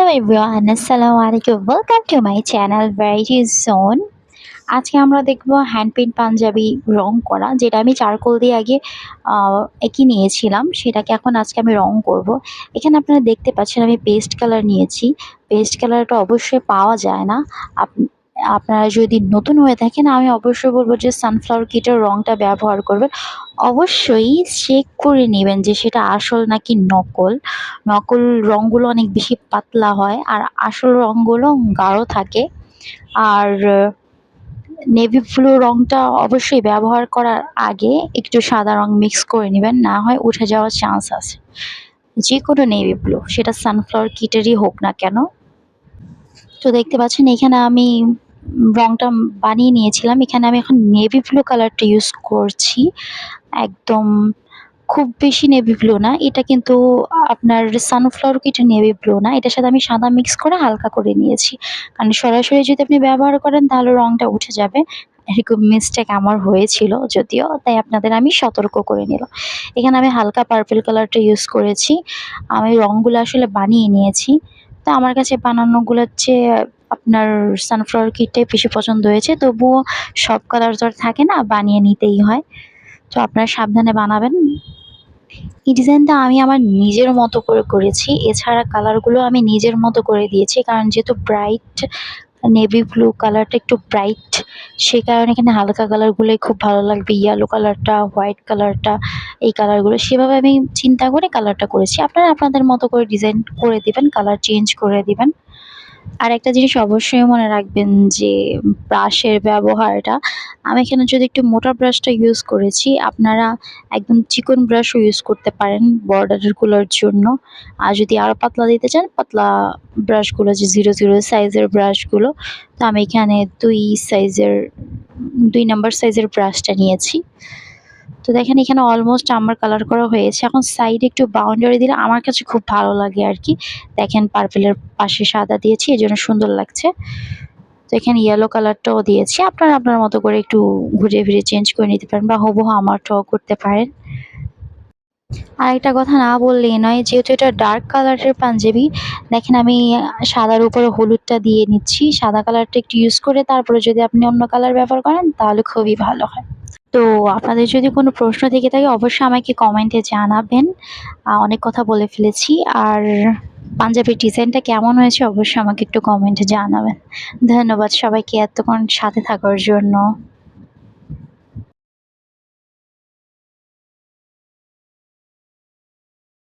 Hello everyone, আসসালামু আলাইকুম। Welcome to my channel variety zone আজকে আমরা দেখব হ্যান্ড পেন্ট পাঞ্জাবি রং করা, যেটা আমি চারকোল দিয়ে আগে এঁকে নিয়েছিলাম। সেটাকে এখন আজকে আমি রং করব। এখানে আপনারা দেখতে পাচ্ছেন, আমি পেস্ট কালার নিয়েছি। পেস্ট কালারটা অবশ্যই পাওয়া যায় না। আপনারা যদি নতুন হয়ে থাকেন, আমি অবশ্যই বলব যে সানফ্লাওয়ার কিটের রংটা ব্যবহার করবেন। অবশ্যই চেক করে নেবেন যে সেটা আসল নাকি নকল। নকল রঙগুলো অনেক বেশি পাতলা হয় আর আসল রঙগুলো গাঢ় থাকে। আর নেভি ব্লু রঙটা অবশ্যই ব্যবহার করার আগে একটু সাদা রং মিক্স করে নেবেন, না হয় উঠে যাওয়ার চান্স আছে। যে কোনো নেভি ব্লু সেটা সানফ্লাওয়ার কিটেরই হোক না কেন। তো দেখতে পাচ্ছেন, এখানে আমি রংটা বানিয়ে নিয়েছিলাম। এখানে আমি এখন নেভি ব্লু কালারটা ইউজ করছি। একদম খুব বেশি নেভি ব্লু না। এটা কিন্তু আপনার সানফ্লাওয়ার কিটের নেভি ব্লু না। এটার সাথে আমি সাদা মিক্স করে হালকা করে নিয়েছি। কারণ সরাসরি যদি আপনি ব্যবহার করেন, তাহলে রংটা উঠে যাবে। এরকম মিস্টেক আমার হয়েছিল যদিও, তাই আপনাদের আমি সতর্ক করে নিলাম। এখানে আমি হালকা পার্পল কালারটা ইউজ করেছি। আমি রংগুলো আসলে বানিয়ে নিয়েছি। তো আমার কাছে বানানোগুলোর চেয়ে আপনার সানফ্লাওয়ার কিটটাই বেশি পছন্দ হয়েছে। তবুও সব কালার তো থাকে না, বানিয়ে নিতেই হয়। তো আপনারা সাবধানে বানাবেন। এই ডিজাইনটা আমি আমার নিজের মতো করে করেছি। এছাড়া কালারগুলো আমি নিজের মতো করে দিয়েছি। কারণ যেহেতু ব্রাইট নেভি ব্লু কালারটা একটু ব্রাইট সে কারণে এখানে হালকা কালারগুলোই খুব ভালো লাগবে। ইয়েলো কালারটা হোয়াইট কালারটা এই কালারগুলো সেভাবে আমি চিন্তা করে কালারটা করেছি। আপনারা আপনাদের মতো করে ডিজাইন করে দিবেন কালার চেঞ্জ করে দিবেন। আর একটা জিনিস অবশ্যই মনে রাখবেন যে ব্রাশের ব্যবহারটা, আমি এখানে যদি একটু মোটা ব্রাশটা ইউজ করেছি, আপনারা একদম চিকন ব্রাশও ইউজ করতে পারেন বর্ডারগুলোর জন্য। আর যদি আরও পাতলা দিতে চান, পাতলা ব্রাশগুলো যে জিরো জিরো সাইজের ব্রাশগুলো তো আমি এখানে দুই সাইজের দুই নাম্বার সাইজের ব্রাশটা নিয়েছি। তো দেখেন এখানে অলমোস্ট আমার কালার করা হয়েছে। এখন সাইডে একটু বাউন্ডারি দিলে আমার কাছে খুব ভালো লাগে আর কি। দেখেন পার্পেলের পাশে সাদা দিয়েছি, এই জন্য সুন্দর লাগছে। তো এখানে ইয়েলো কালারটাও দিয়েছি। আপনারা আপনার মতো করে একটু ঘুরে ফিরে চেঞ্জ করে নিতে পারেন বা হুবহু আমারটাও করতে পারেন। আর একটা কথা না বললেই নয়, যেহেতু এটা ডার্ক কালারের পাঞ্জাবি, দেখেন আমি সাদার উপরে হলুদটা দিয়ে নিচ্ছি। সাদা কালারটা একটু ইউজ করে তারপরে যদি আপনি অন্য কালার ব্যবহার করেন, তাহলে খুবই ভালো হয়। তো আপনাদের যদি কোনো প্রশ্ন থেকে থাকে, অবশ্যই আমাকে কমেন্টে জানাবেন। অনেক কথা বলে ফেলেছি। আর পাঞ্জাবির ডিজাইনটা কেমন হয়েছে, অবশ্যই আমাকে একটু কমেন্টে জানাবেন। ধন্যবাদ সবাইকে এতক্ষণ সাথে থাকার জন্য।